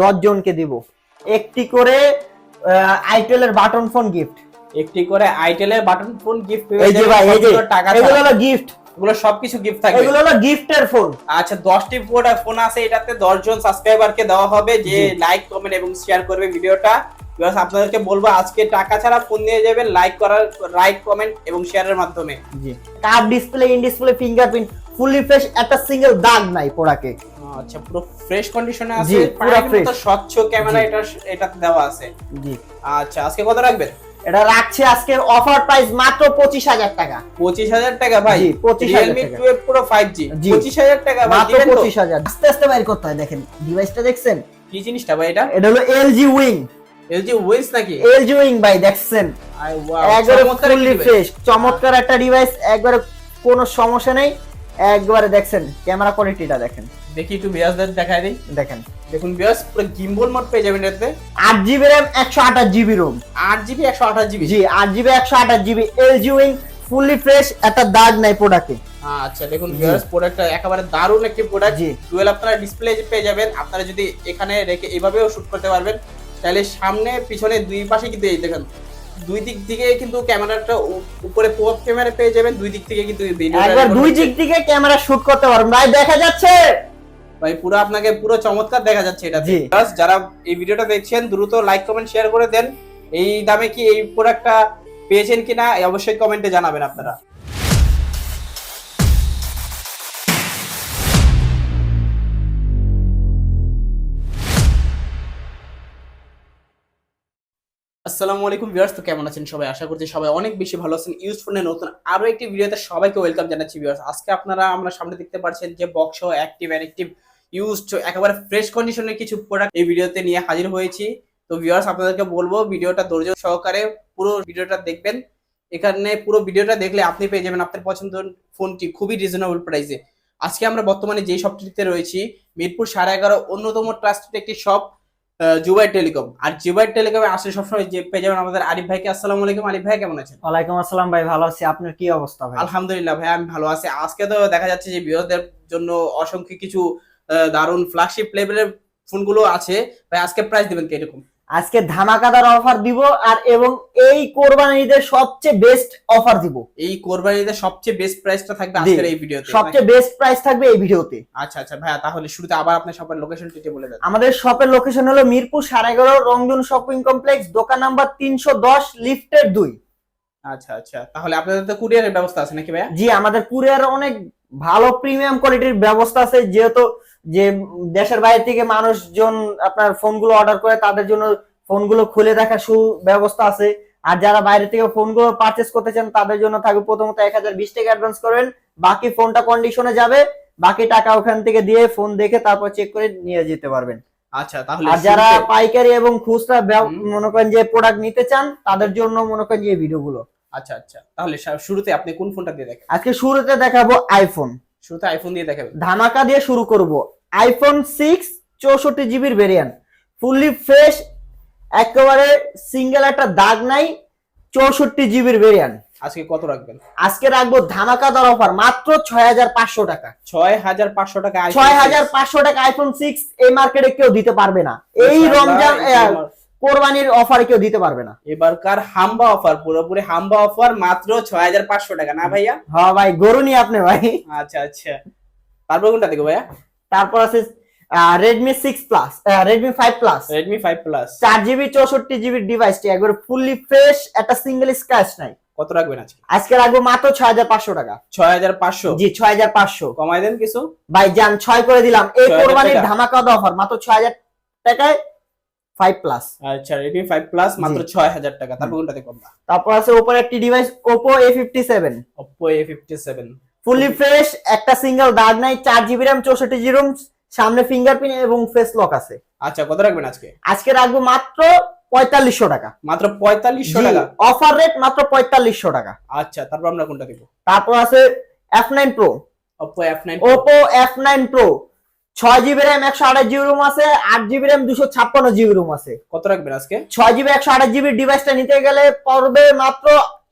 দশ জনকে দিব। একটি করে আইটেলের বাটন ফোন গিফট একটি করে আইটেলের বাটন ফোন গিফট এই যে ভাই এই যে টাকা এগুলো হলো গিফট এগুলো সবকিছু গিফট থাকবে। এগুলো হলো গিফটের ফোন আচ্ছা দশটি ফোন আছে এটাতে দশ জন সাবস্ক্রাইবারকে দেওয়া হবে যে লাইক কমেন্ট এবং শেয়ার করবে ভিডিওটা। Viewers, আপনাদেরকে বলব আজকে টাকা ছাড়া ফোন নিয়ে যাবেন লাইক করার লাইক কমেন্ট এবং শেয়ারের মাধ্যমে। জি। Curve display in display fingerprint fully fresh একটা সিঙ্গেল দাগ নাই পোড়াকে। আচ্ছা পুরো ফ্রেশ কন্ডিশনে আছে পুরো fresh। স্বচ্ছ ক্যামেরা জি। এটা দেওয়া আছে। জি। আচ্ছা আজকে কত রাখবেন? এটা রাখছে আজকের অফার প্রাইস মাত্র পঁচিশ হাজার টাকা। পঁচিশ হাজার টাকা ভাই? জি, 25,000 Realme. Twelve pro five G. পঁচিশ হাজার টাকা মাত্র? পঁচিশ হাজার। আস্তে আস্তে বাইর করতে হয় দেখেন ডিভাইসটা দেখছেন? কি জিনিসটা ভাই এটা? এটা হলো এলজি উইং এলজি ওয়েস নাকি? এলজি উইং ভাই দেখছেন? আই ওয়াও একবারে ফুললি ফ্রেশ চমৎকার একটা ডিভাইস একবারে কোনো সমস্যা নেই। একবারে দেখছেন ক্যামেরা কোয়ালিটিটা দেখেন। দেখি একটু বিয়াসদের দেখাই দিই। দেখেন। দেখুন বিয়াস পুরো গিম্বল মোড পেয়ে যাবেন এটাতে। আট জিবি র্যাম একশো আঠাশ জিবি রোম আট জিবি একশো আঠাশ জিবি জি আট জিবি একশো আঠাশ GB LG wing fully fresh একটা দাগ নাই প্রোডাক্টে আচ্ছা দেখুন জি। ভিউয়ার্স প্রোডাক্টটা একেবারে দারুণ একটি প্রোডাক্ট জি। টুয়েলভ আপনারা ডিসপ্লে পেয়ে যাবেন। আপনারা যদি এখানে রেখে এভাবেও শুট করতে পারবেন তাহলে সামনে পিছনে দুই পাশে কিন্তু এই দেখেন দুই দিক থেকে কিন্তু ক্যামেরাটা উপরে পপ ক্যামেরা পেয়ে যাবেন দুই দিক থেকে কিন্তু ভিডিও একবার দুই দিক থেকে ক্যামেরা শুট করতে পারবেন। ভাই দেখা যাচ্ছে! ভাই পুরো আপনাকে পুরো চমৎকার দেখা যাচ্ছে এটা প্লাস যারা এই ভিডিওটা দেখছেন দ্রুত লাইক কমেন্ট শেয়ার করে দেন। এই দামে কি এই প্রোডাক্টটা পেয়েছেন কিনা অবশ্যই কমেন্টে জানাবেন আপনারা। আসসালামু আলাইকুম ভিউয়ার্স, তো কেমন আছেন সবাই? আশা করছি সবাই অনেক বেশি ভালো আছেন। ইউজ ফোনের নতুন আরও একটি ভিডিওতে সবাইকে ওয়েলকাম জানাচ্ছি ভিউয়ার্স। আজকে আপনারা আমরা সামনে দেখতে পাচ্ছেন যে বক্স অ্যাক্টিভ অ্যাক্টিভ ইউজড একেবারে ফ্রেশ কন্ডিশনের কিছু প্রোডাক্ট এই ভিডিওতে নিয়ে হাজির হয়েছি। তো ভিউয়ার্স, আপনাদেরকে বলব, ভিডিওটা ধৈর্য সহকারে পুরো ভিডিওটা দেখবেন। এখানে পুরো ভিডিওটা দেখলে আপনি পেয়ে যাবেন আপনার পছন্দের ফোনটি খুবই রিজনেবল প্রাইসে আজকে আমরা বর্তমানে যেই শপটিতে রয়েছি, মিরপুর সাড়ে এগারো অন্যতম ট্রাস্টেড একটি শপ জুবাই টেলিকম। আর জুবাই টেলিকমে আসলে সবসময় যে পেয়ে যাবেন আমাদের আরিফ ভাইকে। আসসালামু আলাইকুম আরিফ ভাই কেমন আছেন? ওয়ালাইকুম আসসালাম ভাই ভালো আছি। আপনার কি অবস্থা ভাই? আলহামদুলিল্লাহ ভাই আমি ভালো আছি। আজকে তো দেখা যাচ্ছে যে বিয়োদের জন্য অসংখ্য কিছু দারুণ ফ্ল্যাগশিপ লেভেলের ফোনগুলো আছে। ভাই আজকে প্রাইস দিবেন কি এরকম আজকে ধামাকাদার অফার দিব আর এবং এই কোরবানি ঈদের সবচেয়ে বেস্ট অফার দিব। এই কোরবানিতে সবচেয়ে বেস্ট প্রাইসটা থাকবে আজকের এই ভিডিওতে। সবচেয়ে বেস্ট প্রাইস থাকবে এই ভিডিওতে। আচ্ছা আচ্ছা ভাইয়া তাহলে শুরুতে আবার আপনার সবার লোকেশনটি একটু বলে দেন। আমাদের শপের লোকেশন হলো মিরপুর সাড়ে এগারো রংজন শপিং কমপ্লেক্স দোকান নাম্বার তিনশো দশ লিফটের দুই। আচ্ছা আচ্ছা তাহলে আপনাদের তো কুরিয়ারের ব্যবস্থা আছে নাকি ভাইয়া? জি আমাদের কুরিয়ার অনেক ভালো প্রিমিয়াম কোয়ালিটির ব্যবস্থা আছে যেহেতু যে দেশের বাইরে থেকে মানুষজন আপনার ফোনগুলো অর্ডার করে তাদের জন্য ফোনগুলো খুলে দেখা সুব্যবস্থা আছে। আর যারা বাইরে থেকে ফোনগুলো পারচেস করতে চান তাদের জন্য থাকবে প্রথমত এক হাজার বিশ টাকা অ্যাডভান্স করবেন। বাকি ফোনটা কন্ডিশনে যাবে বাকি টাকা ওখান থেকে দিয়ে ফোন দেখে তারপর চেক করে নিয়ে যেতে পারবেন। আচ্ছা তাহলে আর যারা পাইকারি এবং খুচরা। মনে করেন যে প্রোডাক্ট নিতে চান তাদের জন্য মনে করেন যে ভিডিওগুলো আচ্ছা আচ্ছা। তাহলে শুরুতে আপনি কোন ফোনটা দিয়ে দেখেন? আজকে শুরুতে দেখাবো আইফোন শুরুতে আইফোন দিয়ে দেখাবেন। ধামাকা দিয়ে শুরু করব। আইফোন সিক্স চৌষট্টি জিবির ভেরিয়েন্ট ফুললি ফ্রেশ একেবারে সিঙ্গেল একটা দাগ নাই চৌষট্টি জিবির ভেরিয়েন্ট আজকে কত রাখবেন? আজকে রাখব ধামাকাদার অফার মাত্র ছয় হাজার পাঁচশো টাকা। ছয় হাজার পাঁচশো টাকা ছয় হাজার পাঁচশো টাকা আইফোন সিক্স এই মার্কেটে কেউ দিতে পারবে না। এই রমজান আহ, আমার- কোরবানির অফার কেউ দিতে পারবে না। এবারকার হাম্বা অফার পুরোপুরি হাম্বা অফার মাত্র ছয় হাজার পাঁচশো টাকা না ভাইয়া? হ্যাঁ ভাই গরু নিয়ে আপনি ভাই। আচ্ছা আচ্ছা। তারপর কোনটা দেখো ভাইয়া? তারপর আছে Redmi six plus Redmi five plus Redmi five plus চার জিবি চৌষট্টি জিবি ডিভাইসটি একবার ফুললি ফ্রেশ একটা সিঙ্গেল স্ক্র্যাচ নাই। কত রাখবেন আজকে? আজকে রাখব মাত্র ছয় হাজার পাঁচশো টাকা। ছয় হাজার পাঁচশো? জি ছয় হাজার পাঁচশো। কমাই দেন কিছু। ভাই যান ছয় করে দিলাম। এই কোরবানির। ধামাকা অফার মাত্র ছয় হাজার টাকায় ফাইভ প্লাস আচ্ছা রেডমি ফাইভ প্লাস মাত্র ছয় হাজার টাকা। তারপর কোনটা দেখো তারপর আছে ওপর একটি device Oppo A fifty seven Oppo A fifty seven fully fresh একটা সিঙ্গেল দাগ নাই চার জিবি র্যাম চৌষট্টি জিবি রুম সামনে ফিঙ্গারপ্রিন্ট এবং ফেস লক আছে। আচ্ছা কত রাখবেন আজকে? আজকে রাখব মাত্র পঁয়তাল্লিশশো টাকা। মাত্র পঁয়তাল্লিশশো টাকা? অফার রেট মাত্র পঁয়তাল্লিশশো টাকা। আচ্ছা তারপর আমরা কোনটা দেখব? তারপর আছে F nine pro Oppo F nine Oppo F nine pro ছয় জিবি র্যাম একশো আঠাশ জিবি রুম আছে আট জিবি র্যাম দুশো ছাপ্পান্ন জিবি রুম আছে। কত রাখবেন আজকে? ছয় জিবি একশো আঠাশ জিবি ডিভাইসটা নিতে গেলে পড়বে মাত্র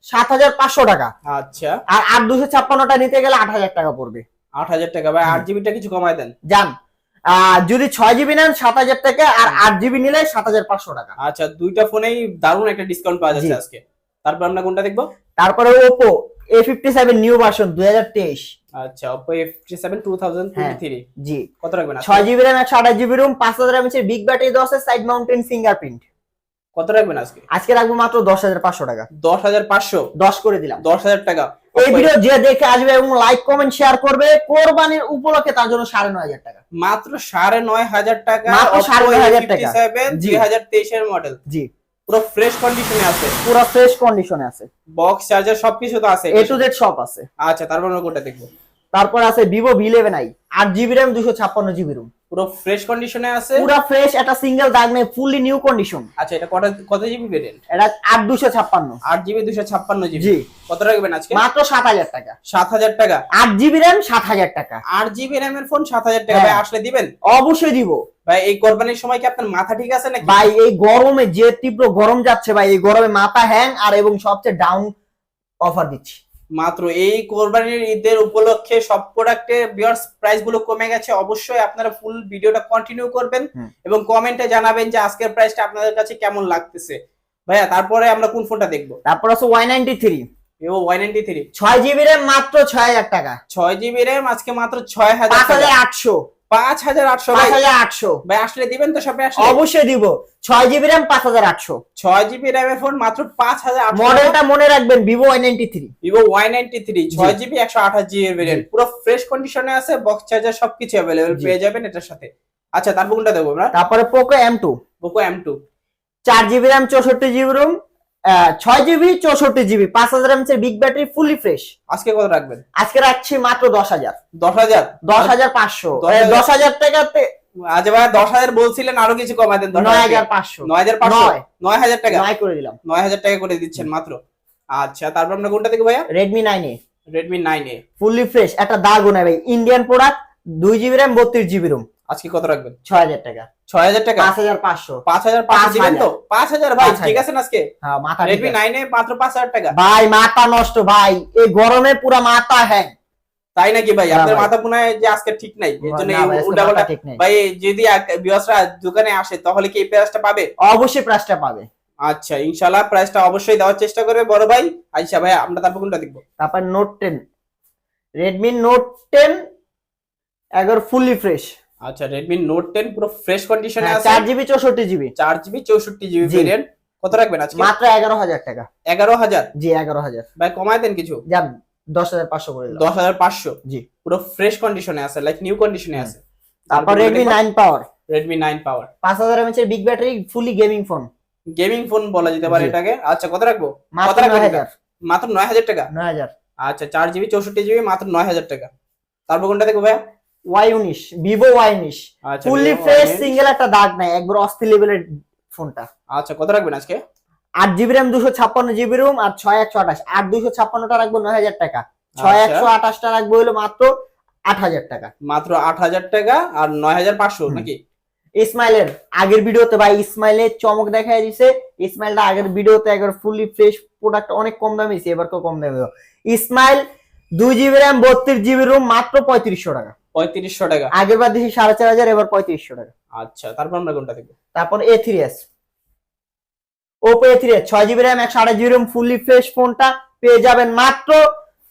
সাত হাজার পাঁচশো টাকা। আচ্ছা। আর আট দুশো ছাপ্পান্নটা নিতে গেলে আট হাজার টাকা পড়বে। আট হাজার টাকা ভাই আট জিবিটা কিছু কমাই দেন। যান যদি ছয় জিবি নেন সাত হাজার টাকা আর আট জিবি নিলে সাত হাজার পাঁচশো টাকা। আচ্ছা দুইটা ফোনেই দারুণ একটা ডিসকাউন্ট পাওয়া যাচ্ছে আজকে। তারপর আমরা কোনটা দেখব? তারপরে Oppo A fifty seven new version দুই হাজার তেইশ। আচ্ছা Oppo A57 2023 জি। কত রাখবেন জিবি জিবি বিগ ব্যাটারি দেওয়া আছে সাইড মাউন্টেন ফিঙ্গারপ্রিন্ট কত রাখবেন আজকে? আজকে রাখব মাত্র দশ হাজার পাঁচশো টাকা। দশ হাজার পাঁচশো? দশ করে দিলাম। দশ হাজার টাকা। এই ভিডিও যে দেখে আসবে এবং লাইক কমেন্ট শেয়ার করবে কোরবানির উপলক্ষে তার জন্য সাড়ে নয় হাজার টাকা। মাত্র সাড়ে নয় হাজার টাকা মাত্র সাড়ে নয় হাজার টাকা। জি। দুই হাজার তেইশের মডেল জি। পুরো ফ্রেশ কন্ডিশনে আছে। পুরো ফ্রেশ কন্ডিশনে আছে। বক্স চার্জার সবকিছু তো আছে। এ টু জেড সব আছে। আচ্ছা তারপর আমরা কোনটা দেখব? তারপর আছে ভিভো ভি ইলেভেন আই আট জিবি র্যাম দুশো ছাপ্পান্ন জিবি রুম পুরো ফ্রেশ কন্ডিশনে আছে? পুরো ফ্রেশ একটা সিঙ্গেল দাগ নেই ফুললি নিউ কন্ডিশন আচ্ছা এটা কত কত জিবি ভেরিয়েন্ট এটা আট দুশো ছাপ্পান্ন। আট জিবি দুশো ছাপ্পান্ন জিবি জি। কত রাখবেন আজকে? মাত্র সাত হাজার টাকা। সাত হাজার টাকা? আট জিবি র্যাম সাত হাজার টাকা। আট জিবি র্যাম এর ফোন সাত হাজার টাকা। হ্যাঁ। ভাই আসলে দিবেন? অবশ্যই দিব। ভাই এই কোরবানির সময় কি আপনার মাথা ঠিক আছে নাকি? ভাই এই গরমে যে তীব্র গরম যাচ্ছে ভাই এই গরমে মাথা হ্যাং আর এবং সবচেয়ে ডাউন অফার দিচ্ছি। মাত্র এই কোরবানির ঈদের উপলক্ষে সব প্রোডাক্টে বিয়ার্স প্রাইসগুলো কমে গেছে। অবশ্যই আপনারা ফুল ভিডিওটা কন্টিনিউ করবেন। এবং কমেন্টে জানাবেন যে আজকের প্রাইসটা আপনাদের কাছে কেমন লাগতেছে। ভাইয়া তারপরে আমরা কোন ফোনটা দেখব? তারপর আছে Y ninety three Vivo Y ninety three ছয় জিবি র্যাম মাত্র ছয় হাজার টাকা। ছয় জিবি র্যাম আজকে মাত্র ছয় হাজার পাঁচ হাজার আটশো। পাঁচ হাজার আটশো পাঁচ হাজার আটশো। ভাই আসলে দিবেন তো সবে আসলে। অবশ্যই দিব। ছয় জিবি র্যাম পাঁচ হাজার আটশো। ছয় জিবি র্যামের ফোন মাত্র পাঁচ হাজার মডেলটা মনে রাখবেন Vivo Y ninety three Vivo Y ninety three ছয় জিবি একশো আঠাশ জিবি ভেরিয়েন্ট পুরো ফ্রেশ কন্ডিশনে আছে বক্স চার্জার সবকিছু অ্যাভেলেবেল পেয়ে যাবেন এটার সাথে। আচ্ছা তারপর কোনটা দেবো আমরা? তারপরে Poco M two Poco M two চার জিবি র্যাম চৌষট্টি জিবি রুম ছয় জিবি চৌষট্টি জিবি পাঁচ হাজার এমএচের বিগ ব্যাটারি ফুলি ফ্রেশ আজকে কত রাখবেন? আজকে রাখছি মাত্র দশ হাজার। দশ হাজার? দশ হাজার পাঁচশো। দশ হাজার- টাকাতে আজ ভাই দশ হাজার বলছিলেন আরও কিছু কমাই দেন নয় হাজার পাঁচশো। নয় হাজার পাঁচশো? নয়। হাজার টাকা? নয় করে দিলাম। নয় হাজার টাকা করে দিচ্ছেন মাত্র। আচ্ছা তারপর আমরা কোনটা দেখব ভাইয়া? Redmi nine A Redmi nine A fully fresh একটা নাই ভাই। ইন্ডিয়ান প্রোডাক্ট দুই জিবি র্যাম বত্রিশ জিবি রুম আজকে কত রাখবেন? ছয় হাজার টাকা। ছয় হাজার টাকা? পাঁচ হাজার পাঁচশো। পাঁচ হাজার পাঁচশো পাঁচ দিবেন তো? পাঁচ হাজার ভাই ঠিক আছে আজকে? হ্যাঁ মাথা রেডমি। নাইন মাত্র পাঁচ হাজার টাকা। ভাই মাথা নষ্ট ভাই। এই গরমে পুরা মাথা হ্যাং। তাই নাকি ভাই? আপনার। মাথা পুনায় যে আজকে ঠিক নাই এর জন্য ভাই, ঠিক নেই। যদি বিয়াসরা দোকানে আসে তাহলে কি এই প্রাইসটা পাবে? অবশ্যই প্রাইসটা পাবে। আচ্ছা ইনশাআল্লাহ প্রাইসটা অবশ্যই দেওয়ার চেষ্টা করবে বড় ভাই। আচ্ছা ভাই আমরা তারপর কোনটা দেখব? তারপর note ten Redmi note ten এগারো ফুললি ফ্রেশ আচ্ছা রেডমি নোট টেন পুরো ফ্রেশ কন্ডিশনে আছে। চার জিবি চৌষট্টি জিবি চার জিবি চৌষট্টি জিবি জি। ভেরিয়েন্ট কত রাখবেন আজকে? মাত্র এগারো হাজার টাকা। এগারো হাজার? জি এগারো হাজার। ভাই কমায় দেন কিছু। যান দশ হাজার পাঁচশো করে দিলাম। দশ হাজার পাঁচশো? জি। পুরো ফ্রেশ কন্ডিশনে আছে লাইক নিউ কন্ডিশনে আছে। তারপর Redmi nine power Redmi nine power পাঁচ হাজার এমএচ এর big battery fully gaming phone gaming phone বলা যেতে পারে এটাকে। আচ্ছা কত রাখব? কত মাত্র রাখবেন নয়? হাজার। মাত্র নয় হাজার টাকা? নয় হাজার। আচ্ছা চার জিবি চৌষট্টি জিবি মাত্র নয় হাজার টাকা। তারপর কোনটা দেখো ভাইয়া? ওয়াই উনিশ ভিভো ওয়াই উনিশ ফুললি ফ্রেশ সিঙ্গেল একটা দাগ নাই একবার অস্থির লেভেলের ফোনটা আচ্ছা কত রাখবেন আজকে? আট জিবি র্যাম দুশো ছাপ্পান্ন জিবি রুম আর ছয় একশো আঠাশ। আট দুশো ছাপ্পান্নটা রাখব নয় হাজার টাকা। ছয়। একশো আঠাশটা রাখব হলো মাত্র আট হাজার টাকা। মাত্র আট হাজার টাকা আর নয় হাজার পাঁচশো নাকি? ইসমাইলের আগের ভিডিওতে ভাই ইসমাইলের চমক দেখাই দিছে। ইসমাইলটা আগের ভিডিওতে একবার ফুললি ফ্রেশ প্রোডাক্ট অনেক কম দামে এবার তো কম দামে। ইসমাইল দুই জিবি র্যাম বত্রিশ জিবি রুম মাত্র পঁয়ত্রিশশো টাকা। পঁয়ত্রিশশো টাকা। আগের বার দিছি সাড়ে চার হাজার এবার পঁয়ত্রিশশো টাকা। আচ্ছা তারপর আমরা কোনটা দেখব? তারপর A three S Oppo A three S ছয় জিবি র্যাম একশো আঠাশ জিবি রুম ফুললি ফ্রেশ ফোনটা পেয়ে যাবেন মাত্র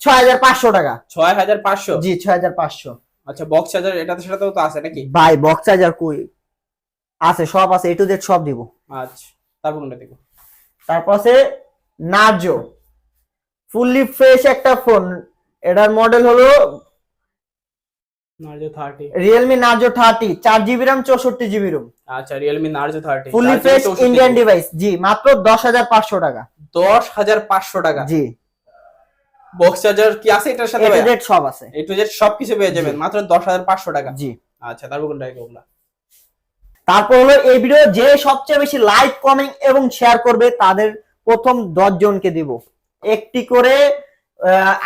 ছয় হাজার পাঁচশো টাকা। ছয় হাজার পাঁচশো? জি ছয় হাজার পাঁচশো। আচ্ছা বক্স চার্জার এটাতে সেটাতেও তো আছে নাকি? ভাই বক্স চার্জার কই? আছে সব আছে এ টু জেড সব দিব। আচ্ছা তারপর কোনটা দেখব? তারপর আছে নার্জো ফুললি ফ্রেশ একটা ফোন এটার মডেল হলো Narzo thirty Realme Narzo thirty চার জিবি র্যাম চৌষট্টি জিবি রুম আচ্ছা Realme Narzo thirty fully fresh Indian device জি মাত্র দশ হাজার পাঁচশো টাকা। দশ হাজার পাঁচশো টাকা। জি। বক্স চার্জার কি আছে এটার সাথে এ সব আছে। এ টু জেড সবকিছু পেয়ে যাবেন মাত্র দশ হাজার পাঁচশো টাকা। জি। আচ্ছা তারপর কোনটা আমরা তারপর হলো এই ভিডিও যে সবচেয়ে বেশি লাইক কমেন্ট এবং শেয়ার করবে তাদের প্রথম দশ জনকে দিব। একটি করে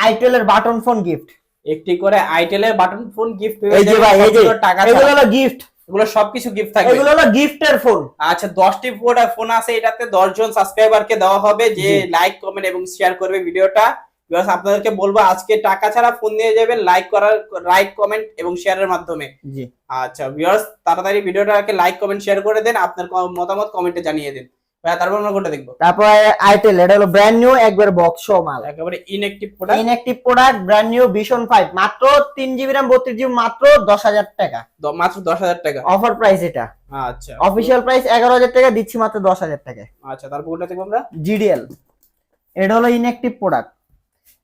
আইটেলের বাটন ফোন গিফট একটি করে আইটেলের বাটন ফোন গিফট এই যে ভাই এই যে টাকা এগুলো হলো গিফট এগুলো সবকিছু গিফট থাকবে। এগুলো হলো গিফটের ফোন আচ্ছা দশটি ফোন ফোন আছে এটাতে দশ জন সাবস্ক্রাইবারকে দেওয়া হবে যে লাইক কমেন্ট এবং শেয়ার করবে ভিডিওটা। বিকজ আপনাদেরকে বলব আজকে টাকা ছাড়া ফোন নিয়ে যাবেন লাইক করার লাইক কমেন্ট এবং শেয়ারের মাধ্যমে। জি। আচ্ছা ভিউয়ার্স তাড়াতাড়ি ভিডিওটাকে লাইক কমেন্ট শেয়ার করে দেন আপনার মতামত কমেন্টে জানিয়ে দিন। তারপর আমরা কোনটা দেখব? তারপর আইটেল এটা হলো ব্র্যান্ড নিউ একবার বক্স মাল। একেবারে inactive product inactive product brand new vision five মাত্র জিবি জিবি মাত্র দশ হাজার টাকা। মাত্র দশ হাজার টাকা। অফার প্রাইস এটা। আচ্ছা। অফিসিয়াল প্রাইস এগারো হাজার টাকা দিচ্ছি মাত্র দশ হাজার টাকায়। আচ্ছা তারপর কোনটা দেখব আমরা? জিডিএল এটা হলো ইনএক্টিভ প্রোডাক্ট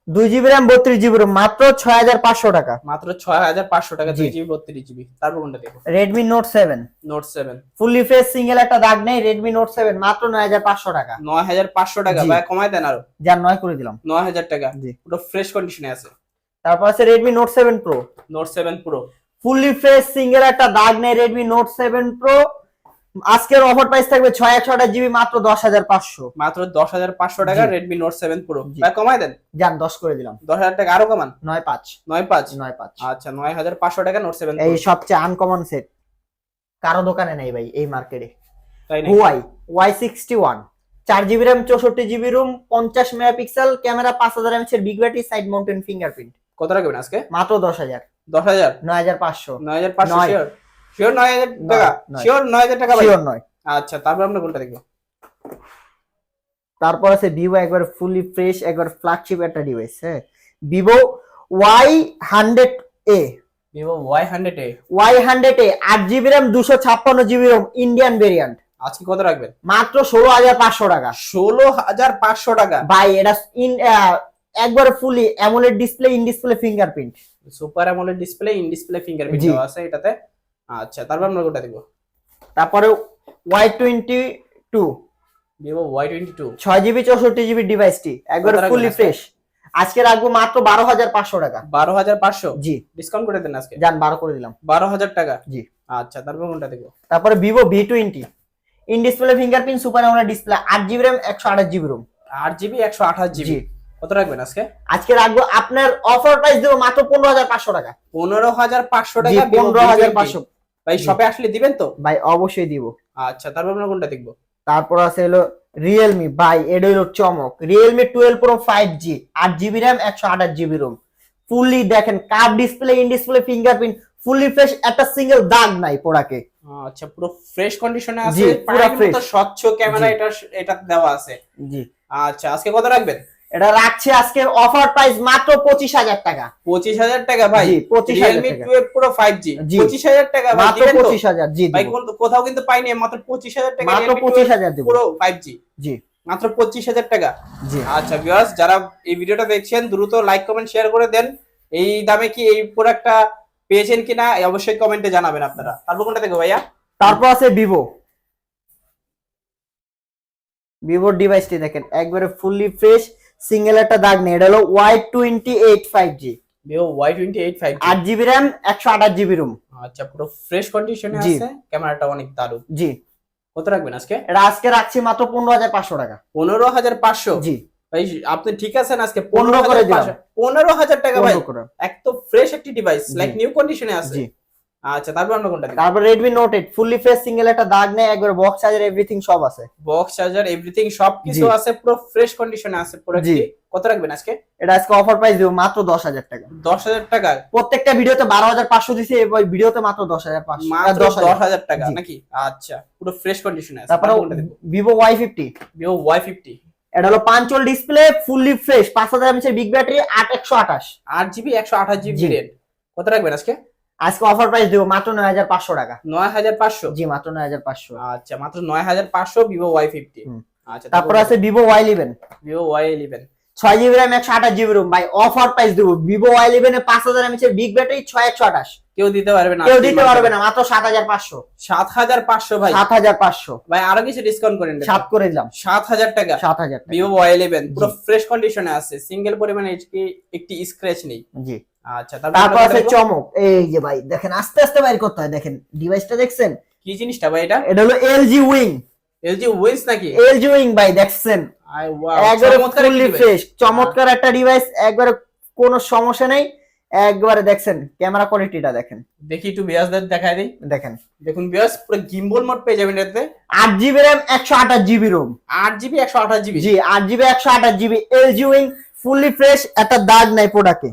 দুই জিবি র্যাম বত্রিশ জিবি র্যাম মাত্র ছয় হাজার পাঁচশো টাকা। মাত্র ছয় হাজার পাঁচশো টাকা দুই জিবি বত্রিশ জিবি তারপর কোনটা দেখব? Redmi note seven note seven fully fresh single একটা দাগ নেই রেডমি নোট সেভেন মাত্র নয় হাজার পাঁচশো টাকা। নয় হাজার পাঁচশো টাকা। ভাই কমায় দেন আরও। যার নয় করে দিলাম। নয় হাজার টাকা। জি। পুরো ফ্রেশ কন্ডিশনে আছে। তারপর আছে Redmi note seven pro note seven pro fully fresh single একটা দাগ নেই রেডমি নোট সেভেন প্রো আজকের অফার প্রাইস থাকবে ছয় একশো আঠাশ জিবি মাত্র দশ হাজার পাঁচশো। মাত্র দশ হাজার পাঁচশো টাকা। রেডমি নোট সেভেন প্রো কমায় দেন। যান দশ করে দিলাম। দশ হাজার টাকা আরও কমান। নয় পাঁচ। নয় পাঁচ। নয় পাঁচ। আচ্ছা নয় হাজার পাঁচশো টাকা নোট সেভেন এই সবচেয়ে আনকমন সেট কারও দোকানে নেই ভাই এই মার্কেটে তাই না হুয়াই ওয়াই সিক্সটি ওয়ান চার জিবি র্যাম চৌষট্টি জিবি রুম পঞ্চাশ মেগাপিক্সেল ক্যামেরা পাঁচ হাজার এমএচ এর big battery side mounted fingerprint কত রাখবেন আজকে? মাত্র দশ হাজার। দশ হাজার? নয় হাজার পাঁচশো। নয় হাজার পাঁচশো। শিওর নয় হাজার টাকা? শিওর নয় হাজার টাকা শিওর নয়। আচ্ছা তারপর আমরা কোনটা দেখব? তারপর আছে ভিভো একবার ফুলি ফ্রেশ একবার ফ্ল্যাগশিপ একটা ডিভাইস হ্যাঁ? Vivo Y hundred A Vivo Y hundred A Y hundred A আট জিবি র্যাম দুশো ছাপ্পান্ন জিবি রোম ইন্ডিয়ান ভেরিয়েন্ট আজকে কত রাখবেন? মাত্র ষোলো হাজার পাঁচশো টাকা। ষোলো হাজার পাঁচশো টাকা। ভাই এটা ইন একবার fully AMOLED display in display fingerprint super AMOLED display in display fingerprint আছে এটাতে। আচ্ছা তারপর আমরা কোনটা দেখব? তারপরে Y twenty two Vivo Y twenty two ছয় জিবি চৌষট্টি জিবি ডিভাইসটি একবার ফুলি? ফ্রেশ আজকে? রাখব মাত্র বারো হাজার পাঁচশো টাকা। বারো হাজার পাঁচশো? জি। ডিসকাউন্ট করে দেন আজকে? যান বারো করে দিলাম। বারো হাজার টাকা? জি। আচ্ছা তারপর কোনটা দেখব? তারপরে Vivo V twenty in display fingerprint super AMOLED display আট জিবি র্যাম একশো আঠাশ জিবি রুম আট জিবি একশো আঠাশ জিবি। কত রাখবেন আজকে? আজকে রাখব আপনার অফার প্রাইস দেবো মাত্র পনেরো হাজার পাঁচশো টাকা। পনেরো হাজার পাঁচশো টাকা পনেরো হাজার পাঁচশো। ভাই। শপে আসলে দিবেন তো? ভাই অবশ্যই দিব। আচ্ছা তারপর আমরা কোনটা দেখব? তারপর আছে হলো রিয়েলমি ভাই এটা হলো চমক। Realme twelve pro five G আট জিবি র্যাম একশো আঠাশ জিবি রুম ফুললি দেখেন cup display in display fingerprint fully fresh একটা সিঙ্গেল দাগ নাই পোড়াকে। আচ্ছা পুরো ফ্রেশ কন্ডিশনে আছে পুরো fresh। স্বচ্ছ ক্যামেরা এটা এটা দেওয়া আছে। জি। আচ্ছা আজকে কত রাখবেন? এটা রাখছে আজকে অফার প্রাইস মাত্র পঁচিশ হাজার টাকা। পঁচিশ হাজার টাকা ভাই? পঁচিশ Realme twelve pro five G. পঁচিশ হাজার টাকা মাত্র? পঁচিশ হাজার জি ভাই কোথাও কিন্তু পাইনি মাত্র পঁচিশ হাজার টাকা মাত্র পঁচিশ হাজার দিব। পুরো ফাইভ জি জি। মাত্র পঁচিশ হাজার টাকা। জি। আচ্ছা ভিউয়ার্স যারা এই ভিডিওটা দেখছেন দ্রুত লাইক কমেন্ট শেয়ার করে দেন। এই দামে কি এই প্রোডাক্টটা পেয়েছেন কিনা অবশ্যই কমেন্টে জানাবেন আপনারা। তারপর কোনটা দেখো ভাইয়া? তারপর আছে ভিভো ভিভোর ডিভাইসটি দেখেন একবারে ফুললি ফ্রেশ সিঙ্গেল একটা দাগ নেই। এটা হলো Y twenty eight five G Vivo Y twenty eight five আট জিবি র্যাম একশো আঠাশ জিবি রুম আচ্ছা পুরো ফ্রেশ কন্ডিশনে আছে ক্যামেরাটা অনেক দারুণ। জি। কত রাখবেন আজকে? এটা আজকে রাখছি মাত্র পনেরো হাজার পাঁচশো টাকা। পনেরো হাজার পাঁচশো? জি। ভাই আপনি ঠিক আছেন আজকে? পনেরো করে পনেরো হাজার টাকা ভাই। এক তো ফ্রেশ একটি ডিভাইস লাইক নিউ কন্ডিশনে আছে। আচ্ছা তারপর আমরা কোনটা তারপর Redmi note eight fully fresh single একটা দাগ নেই একবার বক্স চার্জার এভরিথিং সব আছে। বক্স চার্জার এভরিথিং সব কিছু আছে পুরো ফ্রেশ কন্ডিশনে আছে পুরো জি। কত রাখবেন আজকে? এটা আজকে অফার প্রাইস দিব মাত্র দশ হাজার টাকা। দশ হাজার টাকা? প্রত্যেকটা ভিডিওতে বারো হাজার পাঁচশো দিছি এবার ভিডিওতে মাত্র দশ হাজার পাঁচশো। মাত্র দশ দশ হাজার টাকা নাকি? আচ্ছা পুরো ফ্রেশ কন্ডিশনে আছে তারপরে ফিফটি ভিভো ওয়াই ফিফটি এটা হলো পাঁচল ডিসপ্লে ফুললি ফ্রেশ পাঁচ হাজার এমএচের বিগ ব্যাটারি আট একশো আঠাশ। আট জিবি একশো আঠাশ জিবি জি। রেট কত রাখবেন আজকে? আজকে অফার প্রাইস দিব মাত্র নয় হাজার পাঁচশো টাকা। নয় হাজার পাঁচশো? জি মাত্র নয় হাজার পাঁচশো। আচ্ছা মাত্র নয় হাজার পাঁচশো ভিভো ওয়াই ফিফটি। আচ্ছা তারপর আছে Vivo Y eleven Vivo Y eleven ছয় জিবি র্যাম একশো আঠাশ জিবি রুম ভাই অফার প্রাইস দিব ভিভো ওয়াই ইলেভেন পাঁচ হাজার এমএচের বিগ ব্যাটারি ছয় একশো আঠাশ। কেউ দিতে পারবে না। কেউ দিতে পারবে না মাত্র সাত হাজার পাঁচশো। সাত হাজার পাঁচশো ভাই। সাত হাজার পাঁচশো। ভাই আরও কিছু ডিসকাউন্ট করেন সাত করে দিলাম। সাত হাজার টাকা। সাত হাজার। ভিভো ওয়াই ইলেভেন পুরো। ফ্রেশ কন্ডিশনে আছে। সিঙ্গেল পরিমাণে একটি স্ক্র্যাচ নেই। জি। আচ্ছা তারপর আছে চমক। এই যে ভাই দেখেন আস্তে আস্তে বাইর করতে হয় দেখেন ডিভাইসটা দেখছেন? কি জিনিসটা ভাই এটা? এটা হলো এলজি উইং এলজি উইন্স নাকি? এলজি উইং ভাই দেখছেন? একবারে ফুললি ফ্রেশ চমৎকার একটা ডিভাইস একবারে কোনো সমস্যা নেই। একবারে দেখছেন ক্যামেরা কোয়ালিটিটা দেখেন। দেখি একটু বিয়াসদের দেখাই দিই। দেখেন। দেখুন বিয়াস পুরো গিম্বল মোড পেয়ে যাবেন এতে আট জিবি র্যাম একশো আঠাশ জিবি রোম আট জিবি একশো আঠাশ জিবি জি আট জিবি একশো আঠাশ GB LG wing fully fresh একটা দাগ নাই প্রোডাক্টে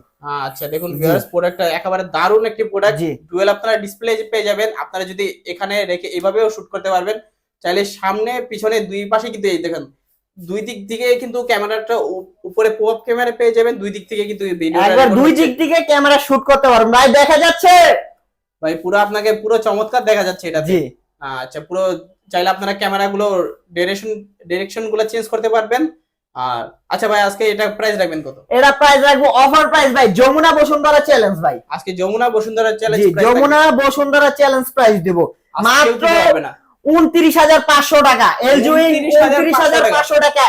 আচ্ছা দেখুন। ভিউয়ার্স প্রোডাক্টটা একেবারে দারুণ একটি প্রোডাক্ট ডুয়েল আপনারা ডিসপ্লে পেয়ে যাবেন। আপনারা যদি এখানে রেখে এভাবেও শুট করতে পারবেন চাইলে সামনে পিছনে দুই পাশে কিন্তু এই দেখেন দুই দিক থেকে কিন্তু ক্যামেরাটা উপরে পপ ক্যামেরা পেয়ে যাবেন দুই দিক থেকে কিন্তু একবার দুই দিক থেকে ক্যামেরা শুট করতে পারবেন। ভাই দেখা যাচ্ছে! ভাই পুরো আপনাকে পুরো চমৎকার দেখা যাচ্ছে এটা জি। আচ্ছা পুরো চাইলে আপনারা ক্যামেরাগুলো ডিরেকশন ডিরেকশনগুলো চেঞ্জ করতে পারবেন। আর আচ্ছা ভাই আজকে এটা প্রাইস রাখবেন কত? এটা প্রাইস রাখব অফার প্রাইস ভাই যমুনা বসুন্ধরা চ্যালেঞ্জ ভাই। আজকে Jamuna Bashundhara challenge Jamuna Bashundhara challenge price দেব। মাত্র উনত্রিশ হাজার পাঁচশো টাকা। এলজি উনত্রিশ হাজার পাঁচশো টাকা।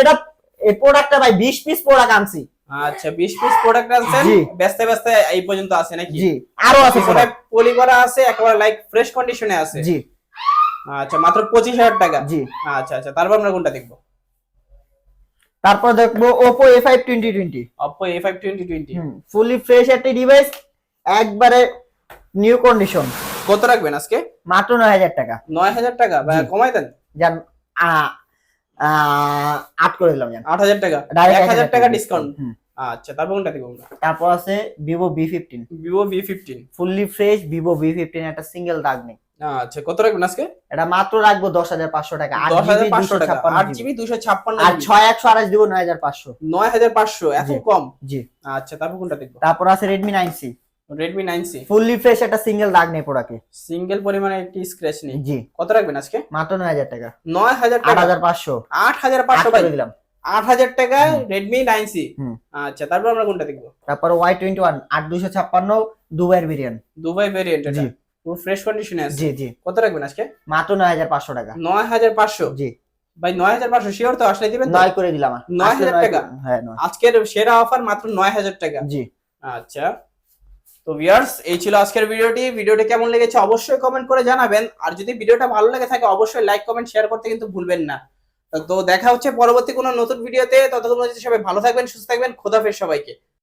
এটা এই প্রোডাক্টটা ভাই বিশ পিস প্রোডাক্ট আনছি। আচ্ছা 20 পিস প্রোডাক্ট আনছেন। ব্যস্তে ব্যস্তে এই পর্যন্ত আছে নাকি? জি আরও আছে product। পলি করা আছে একেবারে লাইক ফ্রেশ কন্ডিশনে আছে। জি। আচ্ছা মাত্র পঁচিশ হাজার টাকা। জি। আচ্ছা আচ্ছা তারপর আমরা কোনটা দেখব? তারপর দেখব Oppo A five twenty twenty Oppo A five twenty twenty fully fresh একটি ডিভাইস একবারে নিউ কন্ডিশন কত রাখবেন আজকে? মাত্র নয় হাজার টাকা। নয় হাজার টাকা? বা জি। কমাই দেন। আ, আট করে দিলাম জান আট হাজার টাকা। Direct এক হাজার টাকা ডিসকাউন্ট। আচ্ছা তারপর কোনটা দেখব আমরা? তারপর আছে Vivo B fifteen Vivo V fifteen fully fresh Vivo B fifteen একটা সিঙ্গেল দাগ নেই। আচ্ছা কত রাখবেন আজকে? এটা মাত্র রাখব দশ হাজার পাঁচশো টাকা। দশ হাজার পাঁচশো টাকা। আট জিবি দুশো ছাপ্পান্ন আর ছয় একশো আঠাশ দিব নয় হাজার পাঁচশো। নয় হাজার পাঁচশো এত কম? জি। আচ্ছা তারপর কোনটা দেখব তারপর আছে Redmi nine C Redmi nine C fully fresh একটা সিঙ্গেল দাগ নেই প্রোডাক্টে সিঙ্গেল পরিমাণে একটি স্ক্র্যাচ নেই। জি। কত রাখবেন আজকে? মাত্র নয় হাজার টাকা। নয় হাজার আট টাকা হাজার পাঁচশো। আট হাজার পাঁচশো দিলাম। আট হাজার হুম। Redmi nine C. আচ্ছা তারপর আমরা কোনটা দেখব? তারপর ওয়াই টোয়েন্টি ওয়ান আট দুশো ছাপ্পান্ন দুবাইয়ের বিরিয়ানি দুবাই ভেরিয়েন্ট জি। পুরো ফ্রেশ কন্ডিশনে আছে। জি জি। কত রাখবেন আজকে? মাত্র নয় হাজার পাঁচশো টাকা। নয় হাজার পাঁচশো? জি। ভাই নয় হাজার পাঁচশো শিওর তো? আসলে দিবেন নয় করে দিলাম। নয় হাজার টাকা? হ্যাঁ আজকের সেরা অফার মাত্র নয় হাজার টাকা। জি। আচ্ছা। তো ভিউয়ার্স এই ছিল আজকের ভিডিওটি। ভিডিওটি কেমন লেগেছে অবশ্যই কমেন্ট করে জানাবেন। আর যদি ভিডিওটা ভালো লেগে থাকে অবশ্যই লাইক কমেন্ট শেয়ার করতে কিন্তু ভুলবেন না। তো দেখা হচ্ছে পরবর্তী কোনো নতুন ভিডিওতে ততক্ষণ সবাই ভালো থাকবেন, সুস্থ থাকবেন খোদাফের সবাইকে।